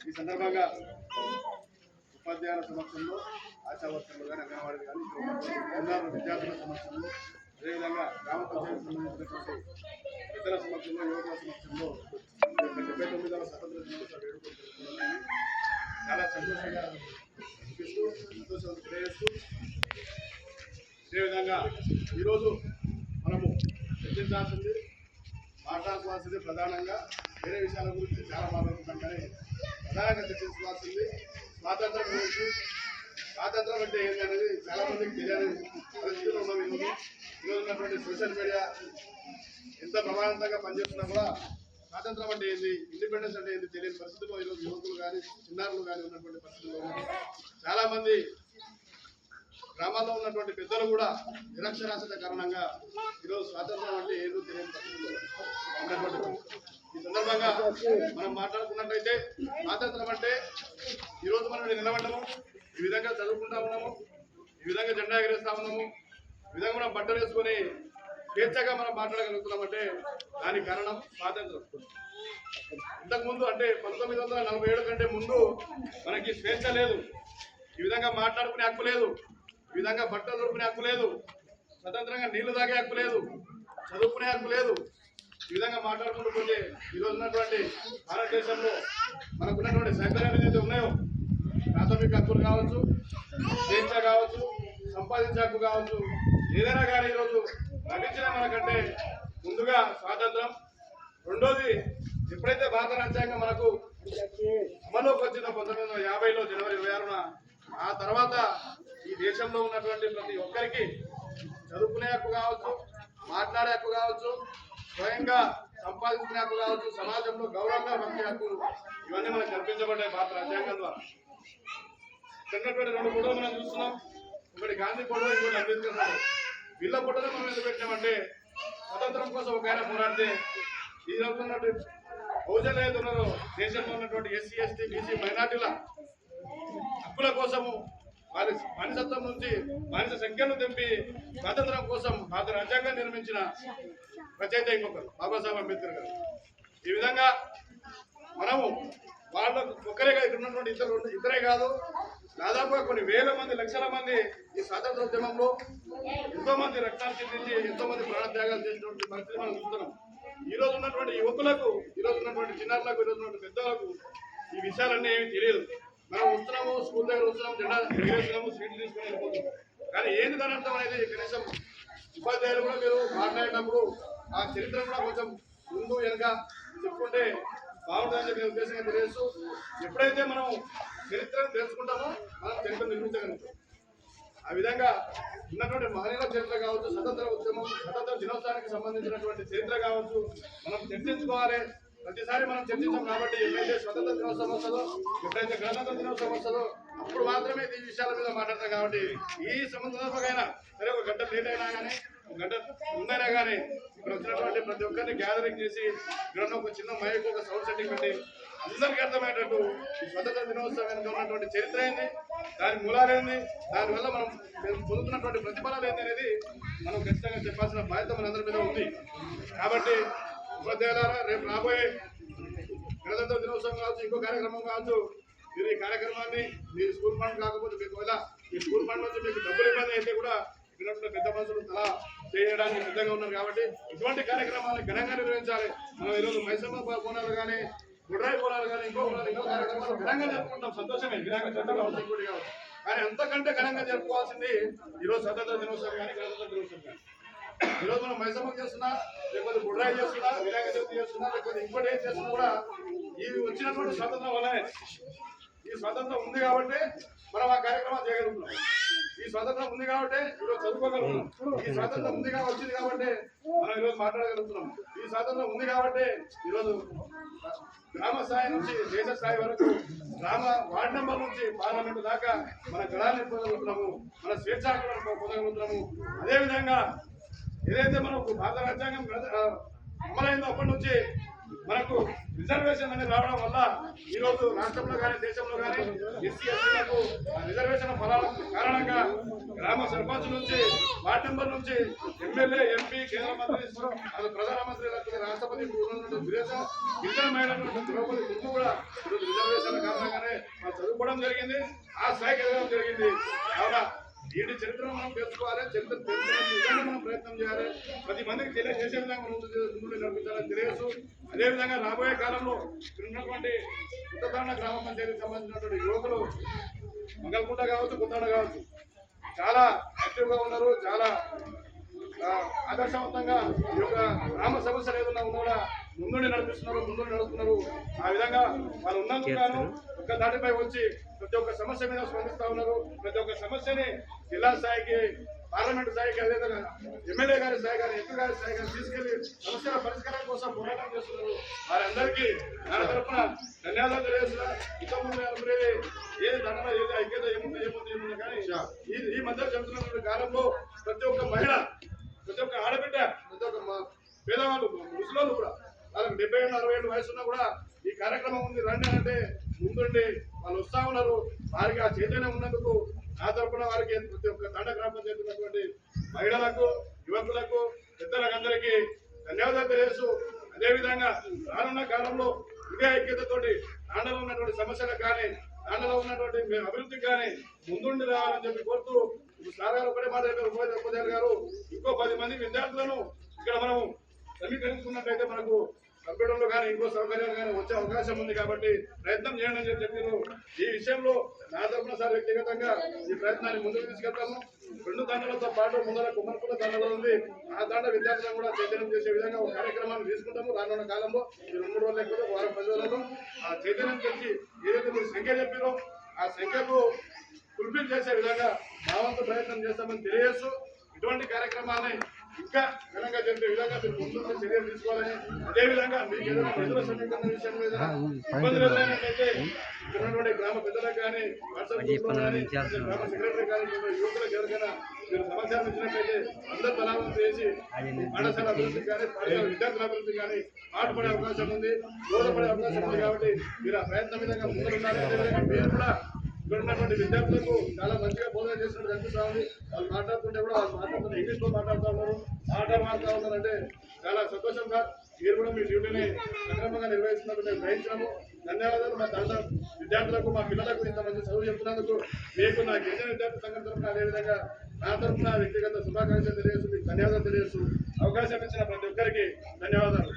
ఈ సందర్భంగా ఉపాధ్యాయుల సమక్షంలో ఆశావర్కర్లు కానీ అంగన్వాడీ కానీ అందరూ విద్యార్థుల సమక్షంలో అదేవిధంగా గ్రామ పంచాయతీ సంబంధించినటువంటి పెద్దల సమక్షంలో యువకుల సమక్షంలో డెబ్బై తొమ్మిదవ స్వతంత్ర దినోత్సవ వేడుకలు చాలా సంతోషంగా అనిపిస్తూ సంతోషం తెలియజేస్తూ అదేవిధంగా ఈరోజు మనము చర్చించాల్సింది మాట్లాడుకోవాల్సింది ప్రధానంగా. వేరే విషయాల గురించి చాలా మాట్లాడుకుంటాం కానీ ప్రధానంగా చర్చించుకోవాల్సింది స్వాతంత్రం గురించి. స్వాతంత్రం అంటే ఏంటనేది అనేది చాలా మందికి తెలియని పరిస్థితులు ఉన్నాం ఈరోజు ఈరోజు ఉన్నటువంటి సోషల్ మీడియా ఎంత ప్రమాదంతంగా పనిచేస్తున్నా కూడా స్వాతంత్రం అంటే ఏంది ఇండిపెండెన్స్ అంటే ఏంది తెలియని పరిస్థితుల్లో ఈరోజు యువకులు కానీ చిన్నారులు కానీ ఉన్నటువంటి పరిస్థితుల్లో చాలామంది చాలా మంది గ్రామాల్లో ఉన్నటువంటి పెద్దలు కూడా నిరక్షరాస్యత కారణంగా ఈరోజు స్వాతంత్రం అంటే ఏదో తెలియని పరిస్థితుల్లో ఈ సందర్భంగా మనం మాట్లాడుకున్నట్టయితే స్వాతంత్రం అంటే ఈరోజు మనం నిలబడము నిలబడ్డాము. ఈ విధంగా చదువుకుంటా ఉన్నాము. ఈ విధంగా జెండా ఎగరేస్తా ఉన్నాము. ఈ విధంగా మనం బట్టలు వేసుకొని స్వేచ్ఛగా మనం మాట్లాడగలుగుతున్నామంటే దానికి కారణం స్వాతంత్రం. ఇంతకుముందు అంటే పంతొమ్మిది వందల నలభై ఏడు కంటే ముందు మనకి స్వేచ్ఛ లేదు. ఈ విధంగా మాట్లాడుకునే హక్కు లేదు. ఈ విధంగా బట్టలు దొరుకునే హక్కు లేదు. స్వతంత్రంగా నీళ్ళు తాగే హక్కు లేదు. చదువుకునే హక్కు లేదు. ఈ విధంగా మాట్లాడుకుంటూ పోతే ఈరోజు ఉన్నటువంటి భారతదేశంలో మనకున్నటువంటి సౌకర్యాలు ఏదైతే ఉన్నాయో ప్రాథమిక హక్కులు కావచ్చు స్వేచ్ఛ కావచ్చు సంపాదించే హక్కు కావచ్చు ఏదైనా కానీ ఈరోజు లభించిన మనకంటే ముందుగా స్వాతంత్రం. రెండోది ఎప్పుడైతే భారత రాజ్యాంగం మనకు అమలులోకి వచ్చిన పంతొమ్మిది వందల యాభైలో జనవరి ఇరవై ఆరున ఆ తర్వాత ఈ దేశంలో ఉన్నటువంటి ప్రతి ఒక్కరికి చదువుకునే హక్కు కావచ్చు మాట్లాడే హక్కు కావచ్చు స్వయంగా సంపాదించిన హక్కు కావచ్చు సమాజంలో గౌరవంగా బతికే హక్కు ఇవన్నీ మనకు కల్పించబడ్డాయి భారత రాజ్యాంగం ద్వారా. చిన్నటువంటి రెండు ఫోటోలు మనం చూస్తున్నాం. ఒకటి గాంధీ ఫోటో ఇంకోటి అంబేద్కర్ ఫోటో. వీళ్ళ ఫోటోలు మనం ఎందుకు పెట్టినామంటే స్వతంత్రం కోసం ఒక ఆయన పోరాడితే ఈ రోజు బహుజన బహుజనులు ఉన్నారో. దేశంలో ఉన్నటువంటి ఎస్సీ ఎస్టీ బీసీ మైనార్టీల హక్కుల కోసము వారి మనిషత్వం నుంచి మనిషి సంఖ్యను తెంపి స్వాతంత్రం కోసం భారత రాజ్యాంగం నిర్మించిన రచయిత ఇంకొకరు బాబాసాహెబ్ అంబేద్కర్ గారు. ఈ విధంగా మనము వాళ్ళ ఒక్కరే కాదు ఇక్కడ ఉన్నటువంటి ఇద్దరు ఇద్దరే కాదు దాదాపుగా కొన్ని వేల మంది లక్షల మంది ఈ స్వాతంత్రోద్యమంలో ఎంతో మంది రక్తాలు చెందించి ఎంతో మంది ప్రాణత్యాగాలు చేసినటువంటి పరిస్థితి మనం చూస్తున్నాం. ఈ రోజు ఉన్నటువంటి యువకులకు ఈ రోజు ఉన్నటువంటి చిన్నారులకు ఈ రోజు ఉన్నటువంటి పెద్దలకు ఈ విషయాలన్నీ ఏమి తెలియదు. మనం వస్తున్నాము స్కూల్ దగ్గర వస్తున్నాము జెండా ఎగరేస్తున్నాము సీట్లు తీసుకుని వెళ్ళిపోతున్నాం. కానీ ఏంది దాని అర్థం అనేది? కనీసం ఉపాధ్యాయులు కూడా మీరు మాట్లాడేటప్పుడు ఆ చరిత్ర కూడా కొంచెం ముందు వెనుక చెప్పుకుంటే బాగుంటుందని చెప్పి ఉద్దేశంగా తెలియజేస్తూ ఎప్పుడైతే మనం చరిత్రను తెలుసుకుంటామో మనం చరిత్ర నిర్మించగలుగుతాం. ఆ విధంగా ఉన్నటువంటి మహనీయుల చరిత్ర కావచ్చు స్వతంత్ర ఉద్యమం స్వతంత్ర దినోత్సవానికి సంబంధించినటువంటి చరిత్ర కావచ్చు మనం చర్చించుకోవాలి. ప్రతిసారి మనం చర్చించాం కాబట్టి ఎప్పుడైతే స్వతంత్ర దినోత్సవం వస్తుందో ఎప్పుడైతే గణతంత్ర దినోత్సవం వస్తుందో అప్పుడు మాత్రమే ఈ విషయాల మీద మాట్లాడతాం కాబట్టి ఈ సందర్భంగా సరే ఒక గంట లేట్ అయినా కానీ ఒక గంట ముందైనా కానీ ఇక్కడ వచ్చినటువంటి ప్రతి ఒక్కరిని గ్యాదరింగ్ చేసి ఇక్కడ ఒక చిన్న మైక్ ఒక సౌండ్ సెట్టింగ్ పెట్టి అందరికీ అర్థమయ్యేటట్టు ఈ స్వతంత్ర దినోత్సవం వెనుక ఉన్నటువంటి చరిత్ర ఏంది దాని మూలాలేంది దానివల్ల మనం మేము పొందుతున్నటువంటి ప్రతిఫలాలు ఏంది అనేది మనం ఖచ్చితంగా చెప్పాల్సిన బాధ్యత మనందరి మీద ఉంది. కాబట్టి ఉపాధ్యాయులారా రేపు రాబోయే గణతంత్ర దినోత్సవం కావచ్చు ఇంకో కార్యక్రమం కావచ్చు మీరు ఈ కార్యక్రమాన్ని మీరు స్కూల్ ఫండ్ కాకపోతే మీకు ఒకవేళ ఈ స్కూల్ ఫండ్ నుంచి మీకు డబ్బులు ఇబ్బంది అయితే కూడా ఇక్కడ పెద్ద మనుషులు తలా చేయడానికి సిద్ధంగా ఉన్నారు కాబట్టి ఇటువంటి కార్యక్రమాలను ఘనంగా నిర్వహించాలి. మనం ఈరోజు మైసమ్మ పోనాలు కానీ గుడ్రాయి పోనాలు కానీ ఇంకో ఇంకో కార్యక్రమాలు ఘనంగా జరుపుకుంటాం. సంతోషమే చట్టం కావచ్చు కానీ అంతకంటే ఘనంగా జరుపుకోవాల్సింది ఈరోజు స్వతంత్ర దినోత్సవం కానీ గణతంత్ర దినోత్సవం కానీ. ఈరోజు మనం మైసమ్మ చేస్తున్నా లేకపోతే గుడ్రాయి చేస్తున్నా వినాయక చవితి చేస్తున్నా లేకపోతే ఇంకోటి ఏం చేస్తున్నా కూడా ఈ వచ్చినటువంటి స్వాతంత్రం వల్లనే ఈ స్వాతంత్రం ఉంది కాబట్టి మనం ఆ కార్యక్రమాలు చేయగలుగుతున్నాం. ఈ స్వాతంత్రం ఉంది కాబట్టి ఈరోజు చదువుకోగలుగుతున్నాం. ఈ స్వాతంత్రం ఉంది వచ్చింది కాబట్టి మనం ఈరోజు మాట్లాడగలుగుతున్నాం. ఈ స్వాతంత్రం ఉంది కాబట్టి ఈరోజు గ్రామ స్థాయి నుంచి దేశ స్థాయి వరకు గ్రామ వార్డు నెంబర్ నుంచి పార్లమెంట్ దాకా మన గణాన్ని పొందగలుగుతున్నాము మన స్వేచ్ఛ పొందగలుగుతున్నాము. అదేవిధంగా ఏదైతే మనకు భారత రాజ్యాంగం గణ- అమలైందో అప్పటి నుంచి మనకు రిజర్వేషన్ అనేది రావడం వల్ల ఈ రోజు రాష్ట్రంలో కానీ దేశంలో కానీ ఎస్సీ ఎస్సీలకు రిజర్వేషన్ ఫలాల కారణంగా గ్రామ సర్పంచ్ నుంచి వార్డు మెంబర్ నుంచి ఎమ్మెల్యే ఎంపీ కేంద్ర మంత్రి అది ప్రధానమంత్రి రాష్ట్రపతి ఉన్నటువంటి గిరిజన గిరిజన ద్రౌపది ముందు కూడా రిజర్వేషన్ కారణంగానే చదువుకోవడం జరిగింది ఆ స్థాయికి ఎదగడం జరిగింది. కావున వీడి చరిత్రను మనం తెలుసుకోవాలి. చరిత్ర తెలుసుకోవాలి మనం ప్రయత్నం చేయాలి. ప్రతి మందికి తెలియజేసే విధంగా మనం ముందు ముందు నడిపించాలని తెలియదు అదేవిధంగా రాబోయే కాలంలో ఉన్నటువంటి ఉత్తరాణ గ్రామ పంచాయతీకి సంబంధించినటువంటి యువకులు మంగళకుంట కావచ్చు కుంటాడ కావచ్చు చాలా యాక్టివ్గా ఉన్నారు. చాలా ఆదర్శవంతంగా ఈ యొక్క గ్రామ సమస్యలు ఏదైనా ఉన్నా కూడా ముందుండి నడిపిస్తున్నారు ముందుండి నడుస్తున్నారు ఆ విధంగా వాళ్ళు ఉన్నందుకు ఒక దాటిపై వచ్చి ప్రతి ఒక్క సమస్య మీద స్పందిస్తా ఉన్నారు. ప్రతి ఒక్క సమస్యని జిల్లా స్థాయికి పార్లమెంట్ స్థాయికి లేదా ఎమ్మెల్యే గారి స్థాయి గారి ఎంపీ గారి స్థాయి గారి తీసుకెళ్ళి సమస్యల పరిష్కారం కోసం పోరాటం చేస్తున్నారు. వారందరికీ నా తరఫున ధన్యవాదాలు తెలియజేస్తున్నారు ఇంతకుముందు ఏది దండ ఏది ఐక్యత ఏముంది ఏముంది ఏముంది కానీ ఈ ఈ మధ్య చెబుతున్న కాలంలో ప్రతి ఒక్క మహిళ ప్రతి ఒక్క ఆడబిడ్డ ప్రతి ఒక్క పేదవాళ్ళు ముసలోళ్ళు కూడా వాళ్ళకి డెబ్బై ఏళ్ళు అరవై ఏళ్ళు వయసున్నా కూడా ఈ కార్యక్రమం ఉంది. రండి అంటే ముందుండి వాళ్ళు వస్తా ఉన్నారు. వారికి ఆ చైతన్యం ఉన్నందుకు నా తరపున వారికి ప్రతి ఒక్క దండ గ్రామం చేస్తున్నటువంటి మహిళలకు యువకులకు పెద్దలకందరికీ ధన్యవాదాలు తెలియజేస్తూ అదేవిధంగా రానున్న కాలంలో ఇదే ఐక్యతతోటి తాండలో ఉన్నటువంటి సమస్యలకు కానీ తాండలో ఉన్నటువంటి మేము అభివృద్ధికి కానీ ముందుండి రావాలని చెప్పి కోరుతూ సార్ గారు ఒకటే మాట ఉపాధ్యాయులు గారు ఇంకో పది మంది విద్యార్థులను ఇక్కడ మనం సమీకరించుకున్నట్లయితే మనకు కంప్యూటర్లు కానీ ఇంకో సౌకర్యాలు కానీ వచ్చే అవకాశం ఉంది కాబట్టి ప్రయత్నం చేయండి అని చెప్పి ఈ విషయంలో నా తరఫున సార్ వ్యక్తిగతంగా ఈ ప్రయత్నాన్ని ముందుకు తీసుకెళ్తాము. రెండు దండలతో పాటు ముందర కుమ్మర్పుల దండ కూడా ఉంది. ఆ దండ విద్యార్థులను కూడా చైతన్యం చేసే విధంగా ఒక కార్యక్రమాన్ని తీసుకుంటాము రానున్న కాలంలో. ఈ రెండు మూడు రోజులు లేకపోతే వారం పది రోజులలో ఆ చైతన్యం తెచ్చి ఏదైతే మీరు సంఖ్య చెప్పారో ఆ సంఖ్యకు ఫుల్ఫిల్ చేసే విధంగా మా వంతు ప్రయత్నం చేస్తామని తెలియజేస్తూ ఇటువంటి కార్యక్రమాన్ని ఇంకా ఘనంగా జరిపే విధంగా మీరు ముందు చర్యలు తీసుకోవాలని అదే విధంగా మీకు ఏదైనా నిధుల సమీకరణ విషయంలో ఏదైనా ఇబ్బందులు ఎదురైనట్లయితే ఉన్నటువంటి గ్రామ పెద్దలకు కానీ వాట్సాప్ కానీ గ్రామ సెక్రటరీ కానీ యువకులకు ఎవరికైనా మీరు సమాచారం ఇచ్చినట్లయితే అందరు బలాలను చేసి పాఠశాల అభివృద్ధి కానీ పాఠశాల విద్యార్థుల అభివృద్ధి కానీ పాటుపడే అవకాశం ఉంది దోహదపడే అవకాశం ఉంది కాబట్టి మీరు ఆ ప్రయత్నం విధంగా ముందు ఉండాలి అదేవిధంగా మీరు కూడా ఇక్కడ ఉన్నటువంటి విద్యార్థులకు చాలా మంచిగా బోధన చేసినట్టు కనిపిస్తా ఉంది. వాళ్ళు మాట్లాడుతుంటే కూడా వాళ్ళు మాట్లాడుతున్న ఇంగ్లీష్లో మాట్లాడుతూ ఉన్నారు. మాట మాట్లాడుతూ ఉన్నారంటే చాలా సంతోషంగా మీరు కూడా మీ డ్యూటీని సక్రమంగా నిర్వహిస్తున్నట్టు మేము గ్రహించాము ధన్యవాదాలు. మా తండ్రి విద్యార్థులకు మా పిల్లలకు ఇంత మంచి చదువు చెప్తున్నందుకు మీకు నా గిరిజన విద్యార్థి సంఘం తరఫున అదేవిధంగా నా తరఫున వ్యక్తిగత శుభాకాంక్షలు తెలియజేస్తూ మీకు ధన్యవాదాలు తెలియజేస్తూ అవకాశం ఇచ్చిన ప్రతి ఒక్కరికి ధన్యవాదాలు.